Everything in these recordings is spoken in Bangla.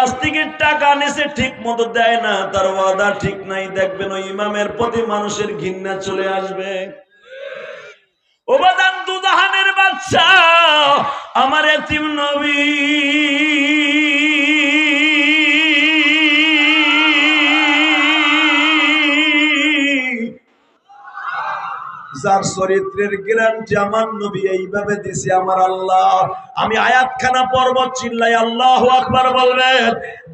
কাছ থেকে টাকা নিছে ঠিক মতো দেয় না, তার ওয়াদা ঠিক নাই। দেখবেন ওই ইমামের প্রতি মানুষের ঘৃণা চলে আসবে। ওবাদান আমার এতিম নবী। যার চরিত্রের গ্যারান্টি আমার নবী এইভাবে দিছে আমার আল্লাহ। আমি আয়াতখানা পর্ব চিল্লাই আল্লাহ আকবার বলবেন,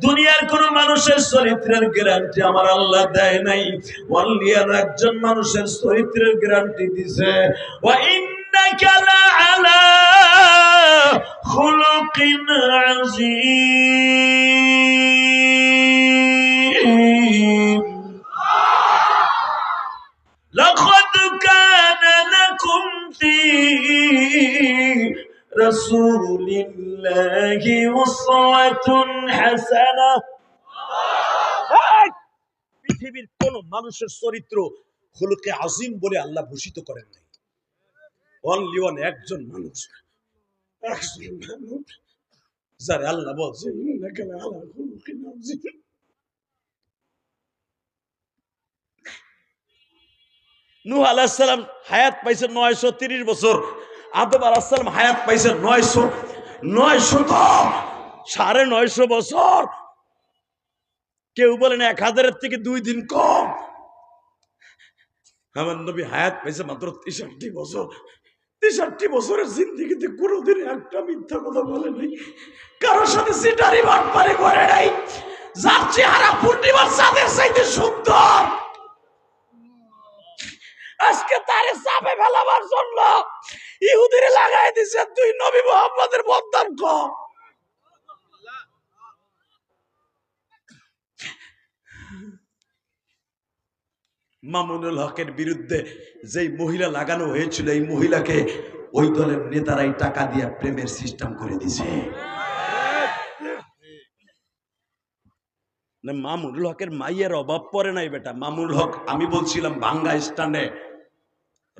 দুনিয়ার কোন মানুষের চরিত্রের গ্যারান্টি আমার আল্লাহ দেয় নাই। ওয়াল্লিয়ার একজন মানুষের চরিত্রের গ্যারান্টি দিছে। ওয়া লাআলা খুলুকিন رسول الله أسوة حسنة পৃথিবীর কোন মানুষের চরিত্র হলুকে আজিম বলে আল্লাহ ভূষিত করেন নাই অনলি ওয়ান একজন মানুষ একজন মানুষ যার আল্লাহ বলছে ইন্নাকা লাআলা খুলুকিন আযীম। নূহ আলাহিসাল্লাম হায়াত পাইছে নয়শো তিরিশ বছর আদম আলাহিসাল্লাম হায়াত পাইছে নয়শো নয়শো সাড়ে নয়শো বছর। কেউ বলেন এক হাজারের থেকে দুই দিন কম। আমার নবী হায়াত পাইছে মাত্র তেষট্টি বছর। তেষট্টি বছরের জিন্দিগিতে কোনোদিন একটা মিথ্যা কথা বলে কারোর সাথে সিটারি বাটপারি করে নাই। যার চেহারা পূর্ণিমার চাঁদের চাইতে সুন্দর। আজকে তারে চাপে ফেলাবার জন্য ইহুদিরে লাগাই দিছে, তুই নবী মোহাম্মদের বদনাম কর মামুনুল হকের বিরুদ্ধে যেই মহিলা লাগানো হয়েছিল, এই মহিলাকে ওই দলের নেতারাই টাকা দিয়ে প্রেমের সিস্টেম করে দিছে। মামুনুল হকের মাইয়ের অভাব পড়ে নাই বেটা। মামুনুল হক, আমি বলছিলাম ভাঙ্গা স্ট্যান্ডে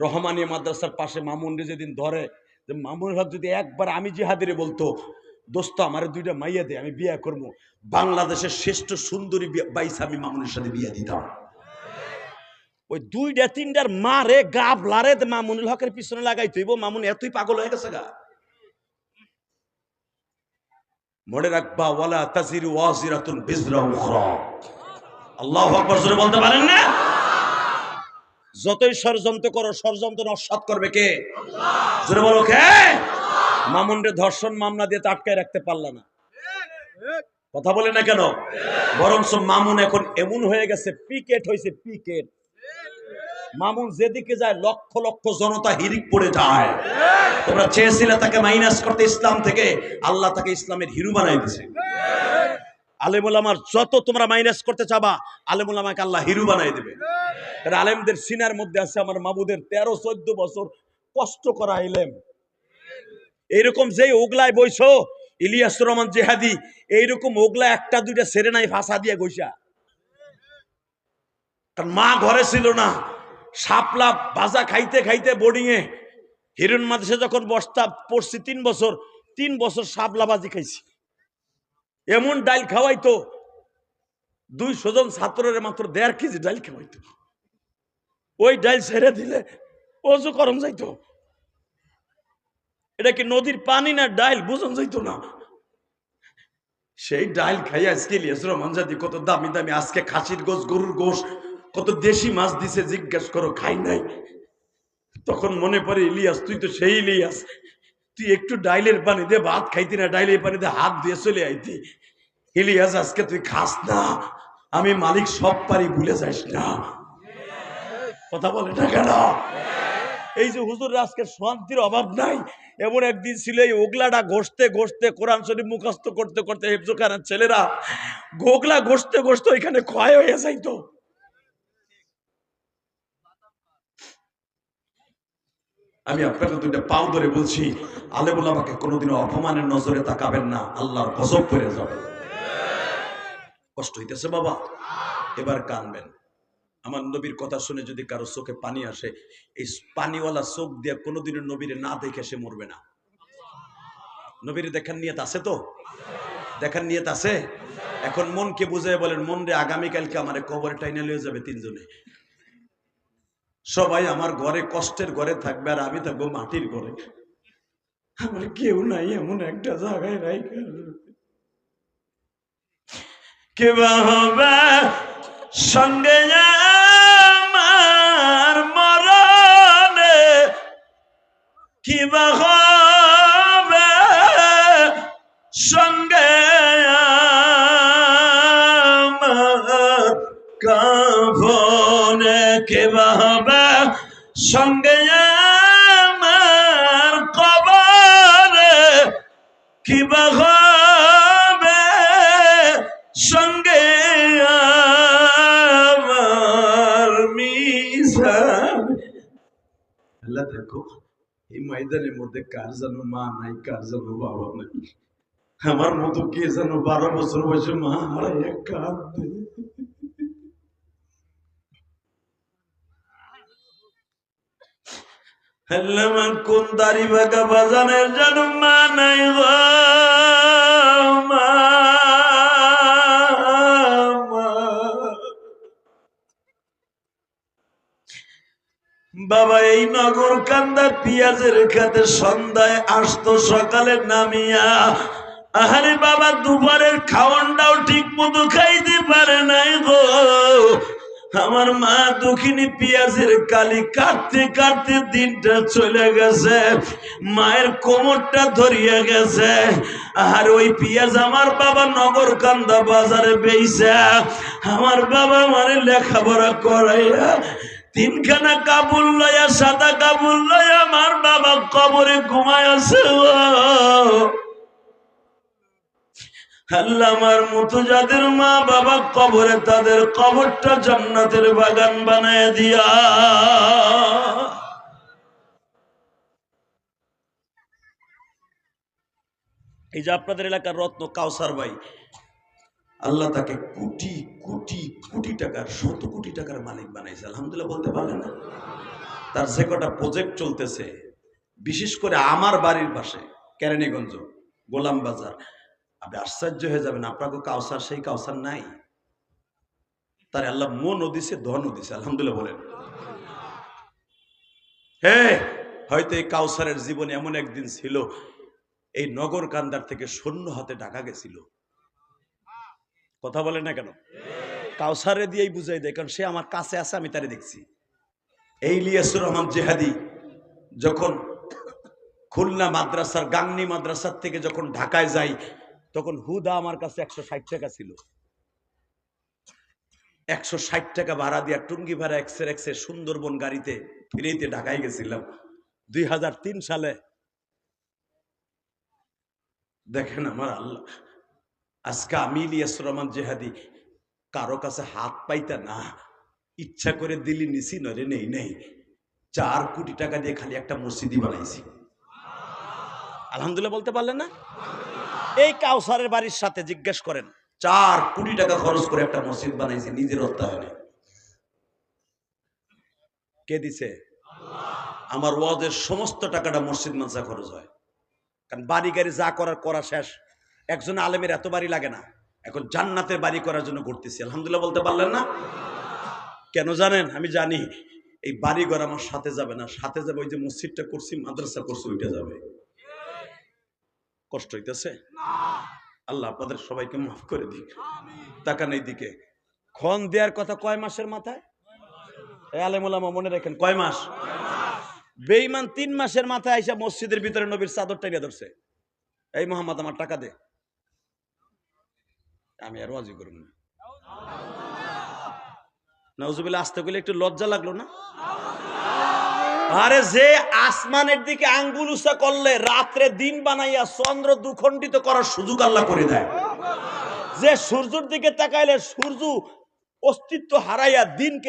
রহমানিয়া মাদ্রাসার পাশে মামুনরে যেদিন ধরে, যে মামুনুল হক যদি একবার আমি জিহাদিরে বলতো, দোস্ত, আমার দুইটা মাইয়া দে, আমি বিয়ে করব বাংলাদেশের শ্রেষ্ঠ সুন্দরী বাইস আমি মামুনের সাথে বিয়ে দিতাম। ওই দুইটা, তিনটার মারে গাব লারে মামুনুল হকের পিছনে লাগাই তুইব মামুন এতই পাগল হয়ে গেছে গা। মনে রাখবা, ওয়ালা তাজিরু ওয়াজিরাতুন বিজরা উখরা। আল্লাহু আকবার জোরে বলতে পারেন না? যতই ষড়যন্ত্র করো, ষড়যন্ত্র নস্বাত করবে কে? বলো কে? মামুনরে ধর্ষণ মামলা দিয়ে আটকায় রাখতে পারলা না। কথা বলে না কেন? বরঞ্চ মামুন এখন এমন হয়ে গেছে, পিকেট হয়েছে, পিকেট। মামুন যেদিকে যায়, লক্ষ লক্ষ জনতা হিরিক পড়ে যায়। তোমরা চেয়েছিলে তাকে মাইনাস করতে ইসলাম থেকে, আল্লাহ তাকে ইসলামের হিরু বানাই দিছে আলেমুল আমার, যত তোমরা মাইনাস করতে চাবা, আলেমুল আমাকে আল্লাহ হিরু বানাই দেবে। আলেমদের সিনার মধ্যে আছে আমার মাবুদের তেরো, চোদ্দ বছর কষ্ট করা এলেম এইরকম যেই ওগলায় বইছো, ইলিয়াস রহমান জেহাদি, এইরকম ওগলা একটা, দুইটা সেরে নাই, ফাঁসা দিয়ে গইসা কারণ মা ঘরে ছিল না। সাপলা ভাজা খাইতে খাইতে বোর্ডিংয়ে হিরণ মাদ্রাসে যখন বস্তা পড়ছি তিন বছর তিন বছর সাপলা বাজি খাইছি। এমন ডাইল খাওয়াইতো দুই জন ছাত্রের মাত্র দেড় কেজি ডাইল খাওয়াইতো। ওই ডাইল ছেড়ে দিলে অজু করম যাইতো। এটা কি নদীর পানি না ডাইল? বুঝন যাইতো না। সেই ডাইল খাইয়া আজকে ইলিয়াস রহমান কত দামি দামি, আজকে খাসির গোস গরুর গোস কত দেশি মাছ দিছে, জিজ্ঞাসা করো, খাই নাই। তখন মনে পড়ে, ইলিয়াস, তুই তো সেই ইলিয়াস। তুই একটু ডাইলের পানি দিয়ে ভাত খাইতি না, ডাইলের পানি দিয়ে হাত দিয়ে চলে আইতি। ইলিয়াস, আজকে তুই খাস না। আমি মালিক সব পারি, ভুলে যাস না। কথা বলে না কেন? এই যে হুজুর, আজকে শান্তির অভাব নাই। এমন একদিন ছিল এই ওগলাটা ঘষতে ঘষতে, কোরআন শরীফ মুখস্থ করতে করতে হেফজোখানার ছেলেরা গোগলা ঘষতে ঘষতে ওইখানে ক্ষয় হয়ে যাইতো। আমি আপনাকে দুইটা পাও ধরে বলছি, আলেমুল আমাকে কোনোদিনও অপমানের নজরে তাকাবেন না, আল্লাহর গজব করে যাবে। কষ্ট হইতেছে বাবা, এবার কানবেন। আমার নবীর কথা শুনে যদি কারও চোখে পানি আসে, এই পানিওয়ালা চোখ দিয়ে কোনোদিনও নবীরে না দেখে সে মরবে না। নবীর দেখার নিয়ত আছে তো? দেখার নিয়ত আছে? এখন মনকে বুঝাই বলেন, মন রে আগামীকালকে আমার কবরে টাইনে লিয়ে যাবে তিনজনে। সবাই আমার ঘরে, কষ্টের ঘরে থাকবে আর আমি থাকব মাটির ঘরে। আমার কেউ নাই এমন একটা জায়গায় রাই কে বা হবে সঙ্গে আমার কি সঙ্গে কাফনে কে সঙ্গে কবরে কি সঙ্গে আল্লাহ দেখো ময়দানের মধ্যে কার যেন মা নাই, কার যেন বাবা নাই? আমার মতো কে যেন বারো বছর বয়সে মা হারাইয়া কাঁদবে কোন দাড়ি বাঁকা বাজানের যেন মা নাই মা। বাবা, এই নগর কান্দা পিয়াজের খাতে সন্ধ্যায় আসতো সকালে নামিয়া। আহারে বাবা, দুপুরের খাওয়ানটাও ঠিক মতো খাইতে পারে নাই গো। আমার মা দুঃখিনী পিয়াজের কালি কাটতে কাটতে দিনটা চলে গেছে, মায়ের কোমরটা ধরিয়া গেছে। আর ওই পিয়াজ আমার বাবা নগর কান্দা বাজারে বেইছে। আমার বাবা মানে লেখাপড়া করাইয়া তিনখানা কাবুল লয়া, সাদা কাবুল লয়া আমার বাবা কবরে ঘুমায় আছে আল্লাহ আমার মতো যাদের মা বাবা কবরে, তাদের কবরটা জান্নাতের বাগান বানায় দিয়া। এই যে আপনাদের এলাকার রত্ন কাউসার ভাই আল্লাহ তাকে কোটি কোটি কোটি টাকার, শত কোটি টাকার মালিক বানাইছে। আলহামদুলিল্লাহ বলতে পারলেন না। তার যে কটা প্রজেক্ট চলতেছে, বিশেষ করে আমার বাড়ির পাশে, কেরানীগঞ্জ, গোলাম বাজার। আপনি আশ্চর্য হয়ে যাবেন, আপনাকে কাউসার, সেই কাউসার নাই। তার আল্লাহ মনও দিছে, ধনও দিছে, আলহামদুলিল্লাহ বলেন। হে, হয়তো এই কাউসারের জীবন এমন একদিন ছিল, এই নগর কান্দার থেকে সৈন্য হাতে ডাকা গেছিল। কথা বলে না কেন? কাউসারে দিয়েই বুঝাই দেয়, কারণ সে আমার কাছে আছে, আমি তারে দেখছি। এই ইলিয়াসুর রহমান জেহাদি যখন খুলনা মাদ্রাসার গাংনি মাদ্রাসার থেকে যখন ঢাকায় যাই তখন হুদা আমার কাছে একশো ষাট টাকা ছিল। একশো ষাট টাকা ভাড়া দিয়া টুঙ্গি ভাড়া এক্সের এক্সে সুন্দরবন গাড়িতে ফিরেইতে ঢাকায় গেছিলাম। দুই হাজার তিন সালে। দেখেন আমার আল্লাহ আজকে আমি ইলিয়াস রহমান জেহাদি, কারও কাছে হাত পাইতা না, ইচ্ছা করে দিলি নিছি নরে নেই নেই। চার কোটি টাকা দিয়ে খালি একটা মসজিদই বানাইছি। আলহামদুলিল্লাহ বলতে পারলেন না? এই কাউসারের বাড়ির সাথে জিজ্ঞেস করেন, চার কোটি টাকা খরচ করে একটা মসজিদ বানাইছি, নিজের অর্থায়নে কে দিছে? আমার ওয়াজের সমস্ত টাকাটা মসজিদ মানসা খরচ হয়। কারণ বাড়ি গাড়ি যা করার, করা শেষ। একজন আলেমের এত বাড়ি লাগে না। এখন জান্নাতের বাড়ি করার জন্য করতেছি আলহামদুলিল্লাহ বলতে পারলেন না? কেন জানেন? আমি জানি, এই বাড়ি ঘর আমার সাথে যাবে না। সাথে যাবে ওই যে মসজিদটা করছি, মাদ্রাসা করছি, ওইটা যাবে। কষ্ট হইতেছে? আল্লাহ আপনাদের সবাইকে মাফ করে দিক। তাকান এই দিকে খন দেওয়ার কথা কয় মাসের মাথায়? আলেমুলামা মনে রাখেন, কয় মাস? বেইমান তিন মাসের মাথায় আইসা মসজিদের ভিতরে নবীর চাদর টাইয়া ধরছে। এই মোহাম্মদ, আমার টাকা দে। আমি আর ওয়াজি করুন না। নজুবিল্লা আসতে গেলে একটু লজ্জা লাগল না? আরে যে আসমানের দিকে আঙ্গুল উষা করলে রাত্রে দিন বানাইয়া চন্দ্র দুখণ্ডিত করার সুযোগ আল্লাহ করে দেয়। যে সূর্যের দিকে তাকাইলে সূর্য অস্তিত্ব হারাইয়া দিনকে